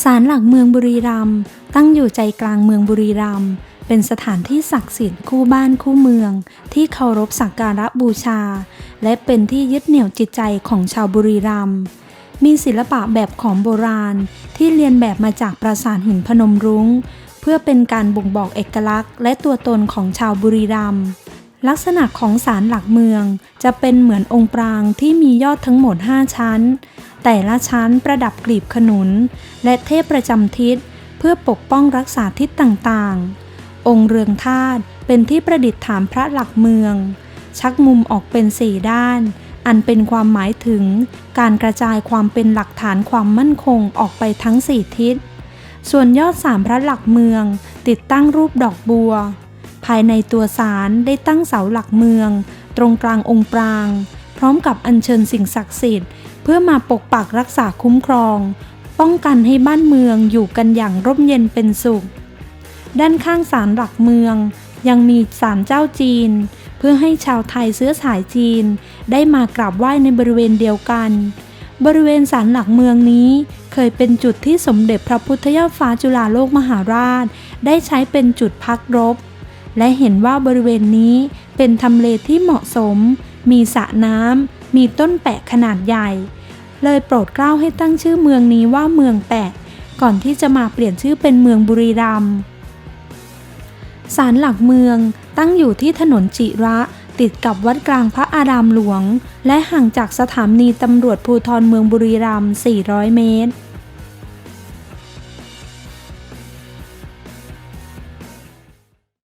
ศาลหลักเมืองบุรีรัมย์ตั้งอยู่ใจกลางเมืองบุรีรัมย์เป็นสถานที่ศักดิ์สิทธิ์คู่บ้านคู่เมือง ที่เคารพสักการะบูชา และเป็นที่ยึดเหนี่ยวจิตใจของชาวบุรีรัมย์มีศิลปะแบบของโบราณที่เรียนแบบมาจากปราสาทหินพนมรุง้ง เพื่อเป็นการบ่งบอกเอกลักษณ์ และตัวตนของชาวบุรีรัมย์ลักษณะของศาลหลักเมืองจะเป็นเหมือนองค์ปรางที่มียอดทั้งหมด 5 ชั้น แต่ละชั้นประดับกลีบขนุน และเทพประจำทิศ เพื่อปกป้องรักษาทิศต่างๆ องค์เรืองธาตุเป็นที่ประดิษฐานพระหลักเมือง ชักมุมออกเป็นสี่ด้าน อันเป็นความหมายถึง การกระจายความเป็นหลักฐานความมั่นคงออกไปทั้งสี่ทิศ ส่วนยอดสามพระหลักเมือง ติดตั้งรูปดอกบัว ภายในตัวศาลได้ตั้งเสาหลักเมือง ตรงกลางองค์ปราง พร้อมกับอัญเชิญสิ่งศักดิ์สิทธิ์ เพื่อมาปกปักรักษาคุ้มครอง ป้องกันให้บ้านเมืองอยู่กันอย่างร่มเย็นเป็นสุข ด้านข้างศาลหลักเมือง ยังมีศาลเจ้าจีน เพื่อให้ชาวไทยเชื้อสายจีน ได้มากราบไหว้ในบริเวณเดียวกัน บริเวณศาลหลักเมืองนี้เคยเป็นจุดที่สมเด็จพระพุทธยอดฟ้าจุฬาโลกมหาราช ได้ใช้เป็นจุดพักรบ และเห็นว่าบริเวณนี้เป็นทำเลที่เหมาะสม มีสระน้ำมีต้นแปะขนาดใหญ่ เลยโปรดเกล้าให้ตั้งชื่อเมืองนี้ว่าเมืองแปะ ก่อนที่จะมาเปลี่ยนชื่อเป็นเมืองบุรีรัมย์ศาลหลักเมืองตั้งอยู่ที่ถนนจิระ ติดกับวัดกลางพระอารามหลวง และห่างจากสถานีตำรวจภูธรเมืองบุรีรัมย์400 เมตร